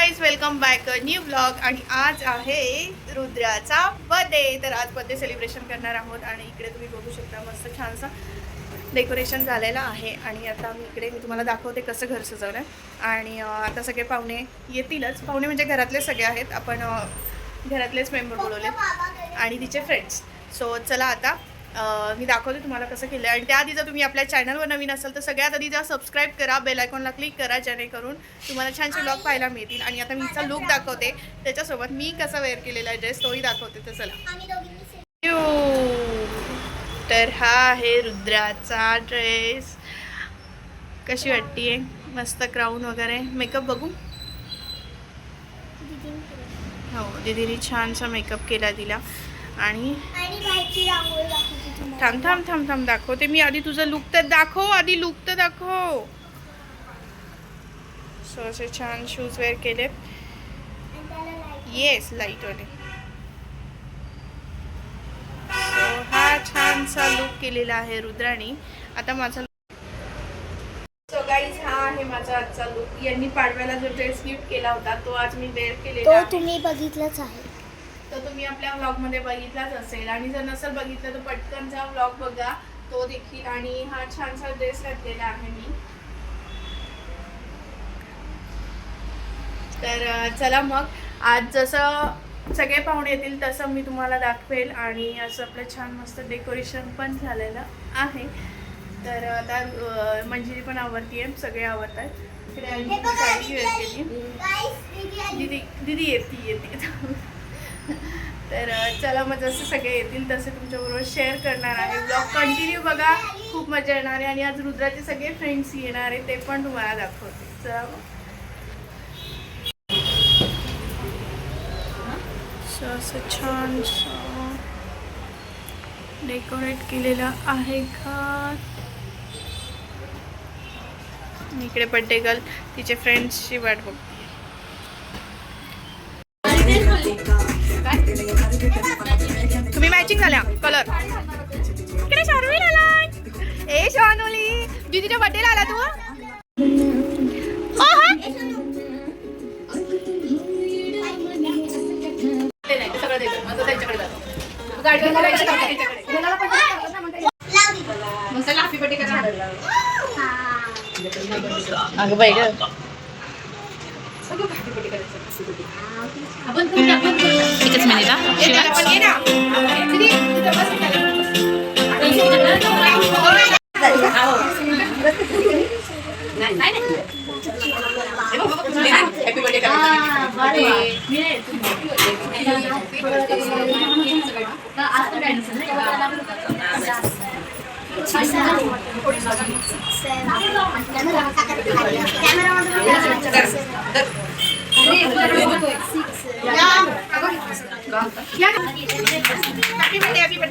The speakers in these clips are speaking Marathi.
Guys welcome back new blog आणि आज आहे रुद्राचा बर्थडे तर आज बर्थडे सेलिब्रेशन करणार आहोत आणि इकडे तुम्ही बघू शकता मस्त छानसा डेकोरेशन झालेलं आहे. आणि आता मी इकडे मी तुम्हाला दाखवते कसं घर सजवलं आहे आणि आता सगळे पाहुणे येतीलच. पाहुणे म्हणजे घरातले सगळे आहेत. आपण घरातलेच मेंबर बोलवले. आणि तिचे फ्रेंड्स सो चला आता मी दाखवते तुम्हाला कसं केलं आणि त्याआधी जर तुम्ही आपल्या चॅनलवर नवीन असाल तर सगळ्यात आधी जा सबस्क्राईब करा बेल आयकॉनला क्लिक करा जेणेकरून तुम्हाला छानसे ब्लॉग पाहायला मिळतील. आणि आता मीचा लुक दाखवते. त्याच्यासोबत मी कसा वेअर केलेला आहे ड्रेस तोही दाखवते. तर चला. तर हा आहे रुद्राचा ड्रेस कशी वाटते मस्त क्राऊन वगैरे. मेकअप बघू? हो दीदीने छानसा मेकअप केला तिला आणि. थांब थांब थांब थांब दाखवते. मी आधी तुझं लुक तर दाखव आधी लुक तर दाखव. सो असे छान शूज वेअर केलेत. येस लाईटवाले सो हा छानसा लुक केलेला आहे रुद्राणी. आता माझा सो गाईज हा आहे माझा आजचा लुक यांनी पाडव्याला जो ड्रेस गिफ्ट केला होता तो आज मी वेअर केलेला तुम्ही बघितलंच आहे. तो तुम्ही आपल्या व्लॉगमध्ये बघितलाच असेल. आणि जर नसेल बघितलं तर पटकन जा व्लॉग बघा. तो देखील. आणि हा छानसा ड्रेस घातलेला आहे मी. तर चला मग. आज जसं सगळे पाहुणे येतील तसं मी तुम्हाला दाखवेल. आणि असं आपलं छान मस्त डेकोरेशन पण झालेलं आहे. तर आता मंजिरी पण आवडती आहे. सगळे आवडत आहेत हे. दीदी दीदी येते येते. तर चला मग जसं सगळे येतील तसे तुमच्याबरोबर शेअर करणार आहे. ब्लॉग कंटिन्यू बघा. खूप मजा येणार आहे आणि आज रुद्राचे सगळे फ्रेंड्स येणार आहे. ते पण तुम्हाला दाखवते. चला असं छान डेकोरेट केलेलं आहे का इकडे बड्डे गर्ल तिचे फ्रेंड्सची वाट बघ तुम्ही मॅचिंग झाल्या कलर इकडे शार्विन आला ए शानोली दीदीच्या बर्थडेला आला तू. अगं बाई गं. सगळं happy birthday करायचं. एकच मिनिट हा ये त्याला पण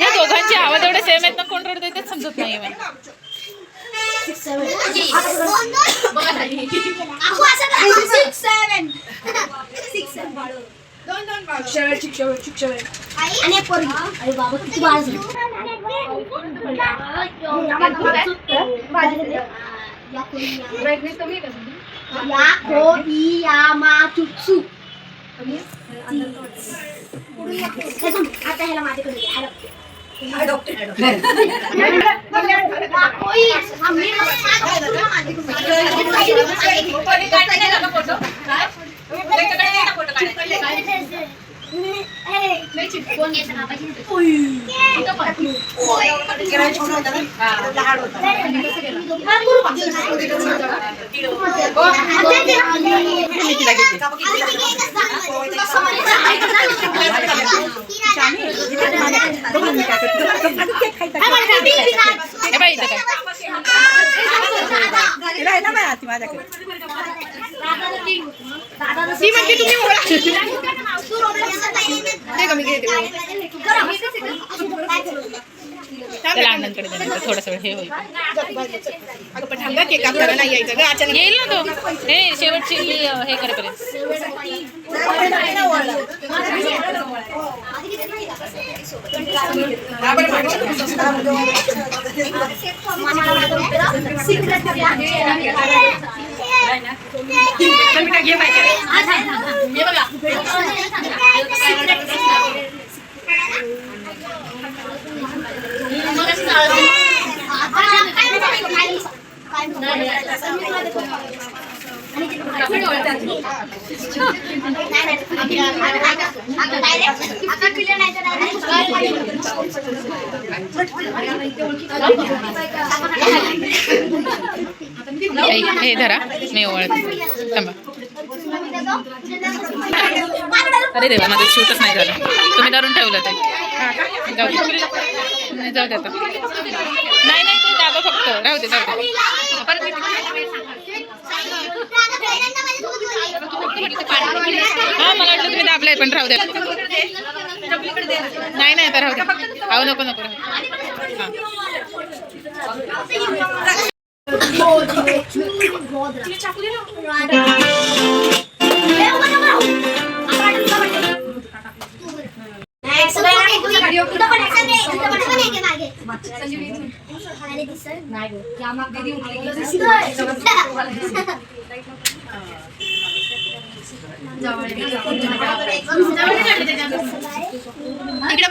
ये दोघांची आवाज एवढे सेम आहेत ना कोण रडतंय तेच समजत नाही. आणि या मा चुचू आता ह्याला माझ्याकडे दे, ह्याला. कोई, आम्ही हे बाई इथं काय ती म्हणते तुम्ही थोडासा वेळ हे होईल. अगं पण थांबा केक कापायला नाही यायचं ग अचानक. येईल ना तो. हे शेवटची हे करेपर्यंत हे धरा मी ओळख. थांबा. अरे देवा माझं शूटच नाही झालं. तुम्ही धरून ठेवलं ते. जाऊ नाही, जाऊ दे आता. नाही नाही ते दाबा फक्त. राहू दे जाऊ दे. हा मला वाटलं तुम्ही दाबलाय पण राहू दे. नाही नाही आता राहू दे. अहो नको नको राहू.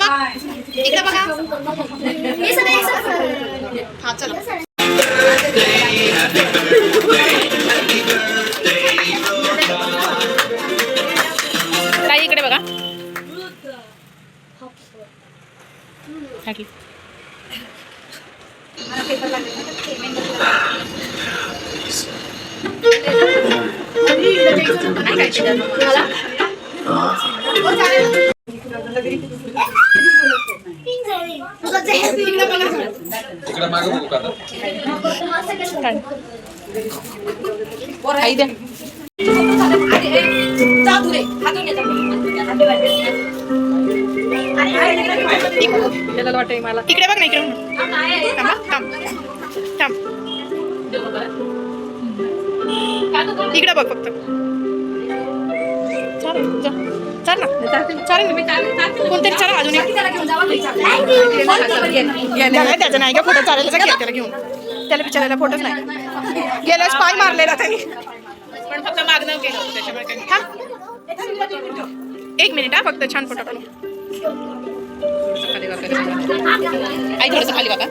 हा. इकडे बघा चला ताई इकडे बघा वाटतंय मला इकडे बघ ना इकडे थांब थांब इकडे बघ फक्त चालेल जा. चाल ना. चालेल ना. कोणतरी चला अजून एक. त्याचं नाही का फोटो चालेल त्याला घेऊन. त्याला बिचारायला फोटोच नाही. गेल्यास पाय मारलेला त्यांनी. पण फक्त मागणं त्याच्यामुळे काही थांब एक मिनिट हा फक्त छान फोटो काढू थोडंसं खाली वाका आई थोडंसं खाली वाका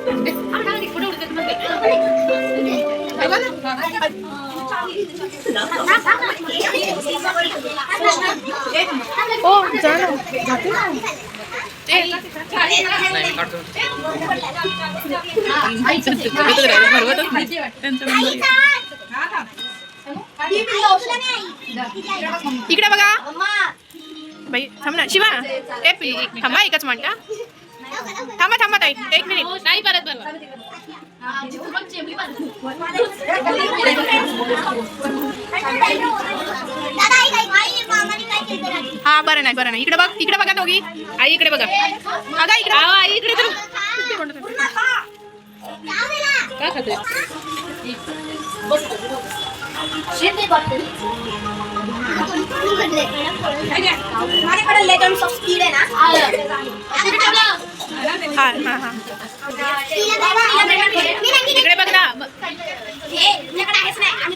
हो जा ना भरवतच नाही त्यांचं नंबर इकडे बघा. बाई थांब ना. शिवा थांबा एकच हा. थांबा थांबा ताई. एक मिनिट. नाही परत भरवा. हा बरं नाही बरं नाही. इकडे बघ इकडे बघा दोघी. आई इकडे बघा. अगं इकडे आई इकडे तर. का खाते? ना हा हा. हा इकडे बघ ना हे तुझ्याकडे आहेच नाही आम्ही दोघं बाळ पुढे नाही उभं थोडीशी. ए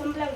संपला